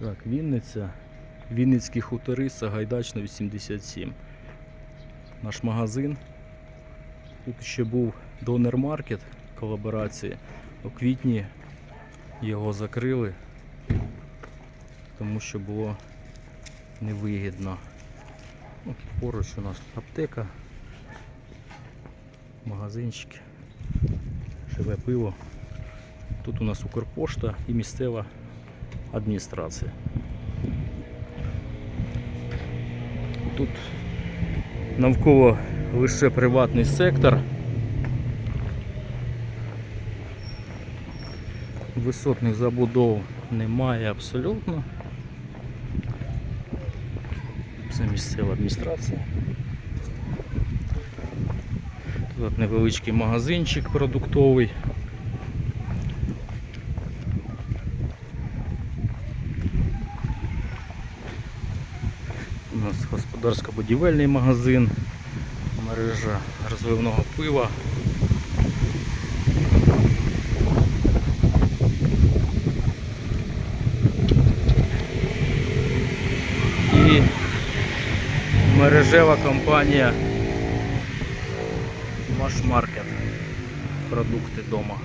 Так, Вінниця. Вінницькі хутори, Сагайдачна 87. Наш магазин. Тут ще був Донер Маркет колаборації. У квітні його закрили, тому що було невигідно. Ну, поруч у нас аптека, магазинчики, живе пиво. Тут у нас Укрпошта і місцева адміністрація. Тут навколо лише приватний сектор. Висотних забудов немає абсолютно. Це місцева адміністрація. Тут невеличкий магазинчик продуктовий. У нас господарсько-будівельний магазин, мережа розливного пива. І мережева компанія Машмаркет. Продукти вдома.